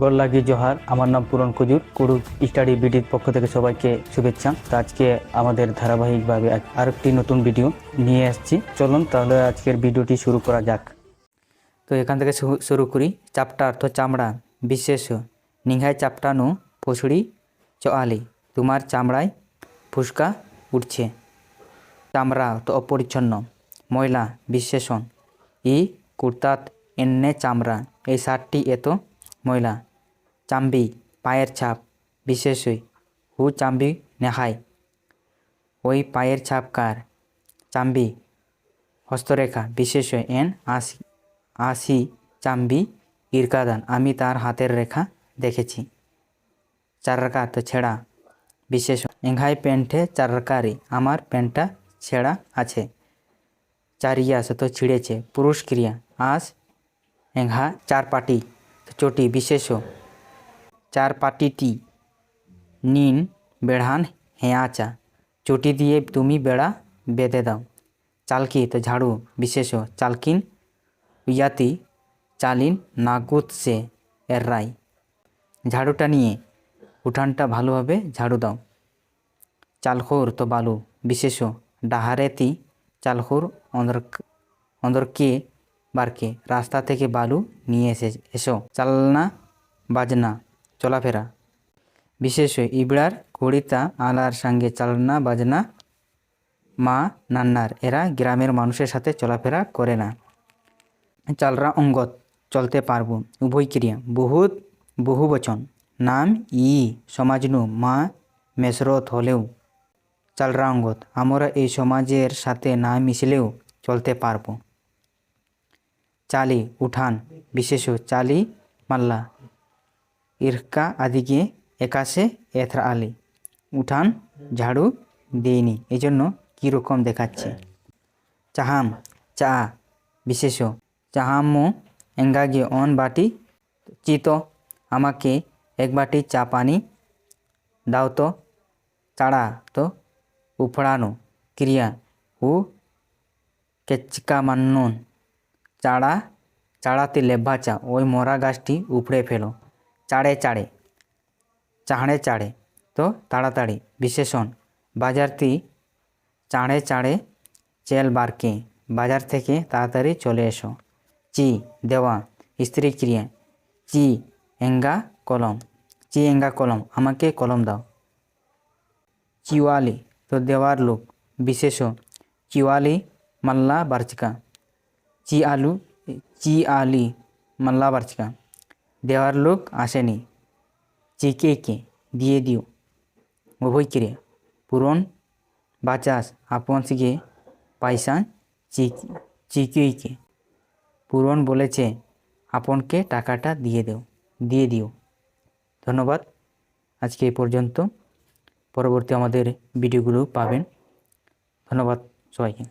গোল লাগি জোহার, আমার নাম পুরন কুজুর কুড়ু স্টাডি বিডির পক্ষ থেকে সবাইকে শুভেচ্ছা। তো আজকে আমাদের ধারাবাহিকভাবে আরেকটি নতুন ভিডিও নিয়ে আসছি। চলুন তাহলে আজকের ভিডিওটি শুরু করা যাক। তো এখান থেকে শুরু করি। চাপটার তো চামড়া, বিশেষ নিঘায় চাপটানো ফসড়ি চআলি তোমার চামড়ায় ফুসকা উঠছে। চামড়া তো অপরিচ্ছন্ন। ময়লা, বিশেষণ। ই কুর্তাত এন্নে চামড়া। এই শার্টটি এত ময়লা, চাম্বি, পায়ের ছাপ, বিশেষই হু চাম্বি নেহাই। ওই পায়ের ছাপ কার? চাম্বি, হস্তরেখা বিশেষ এন আসি আসি চাম্বি ইরকাদান, আমি তার হাতের রেখা দেখেছি। চারকা তো ছেঁড়া, বিশেষ এঙ্ঘাই প্যান্টে চারকারি আমার প্যান্টটা ছেঁড়া আছে। চারিয়াস তো ছিঁড়েছে, পুরুষ ক্রিয়া, আস এঙ্ঘা চার পাটি চটি বিশেষ চার পাটিটি নিন, বেড়ান হেঁচা চটি দিয়ে তুমি বেড়া বেঁধে দাও। চালকি তো ঝাড়ু, বিশেষ চালকিন, ইয়াতি, চালিন, নাগুত সে, এর রায়। ঝাড়ুটা নিয়ে উঠানটা ভালোভাবে ঝাড়ু দাও। চালখোর তো বালু, বিশেষ ডাহারেতি চালখোর অন্দর অন্দরকে বারকে রাস্তা থেকে বালু নিয়ে এসে, এসো, চালনা, বাজনা, চলাফেরা। বিশেষ ইবড়ার ঘড়িতা আলার সঙ্গে চালনা, বাজনা, মা, নান্নার, এরা গ্রামের মানুষের সাথে চলাফেরা করে না। চালরা অঙ্গত, চলতে পারব, উভয় ক্রিয়া, বহুত, বহু বচন। নাম ই, সমাজনু, মা, মেসরত হলেও। চালরা অঙ্গত, আমরা এই সমাজের সাথে না মিশলেও চলতে পারব। চালি, উঠান বিশেষ চালি, মাল্লা। ইরকা আদিকে একাশে এথরা আলি। উঠান, ঝাড়ু দেয়নি এই জন্য কীরকম দেখাচ্ছে? চাহাম, চা বিশেষ চাহামো এঙ্গাগে অন বাটি চিত, আমাকে এক বাটি চা পানি দাও তো, চাড়া তো উফড়ানো ক্রিয়া ও কেচকা মান্নন চাড়া, চাড়াতে লেভা চা, ওই মরা গাছটি উপড়ে ফেলো। চাড়ে চাড়ে চাড়ে চাড়ে, তো তাড়াতাড়ি, বিশেষণ। বাজারটি চাড়ে চাড়ে, চেল বারকে বাজার থেকে তাড়াতাড়ি চলে এসো। চি, দেওয়া, স্ত্রী ক্রিয়া। চি, এঙ্গা কলম। চি, এঙ্গা কলম, আমাকে কলম দাও। চিওয়ালি তো দেওয়ার লোক, বিশেষ। চিওয়ালি মাল্লা বার্চিকা। চি আলু চি আলি মাল্লা বার্চিকা দেওয়ার লোক আসেনি চিকেকে দিয়ে দিও উভয় ক্রিয়া পূরণ বাচাস আপন সিকে পাইসান চিকিকে পূরণ বলেছে আপনকে টাকাটা দিয়ে দেও দিয়ে দিও ধন্যবাদ আজকে এই পর্যন্ত পরবর্তী আমাদের ভিডিওগুলো পাবেন ধন্যবাদ সবাইকে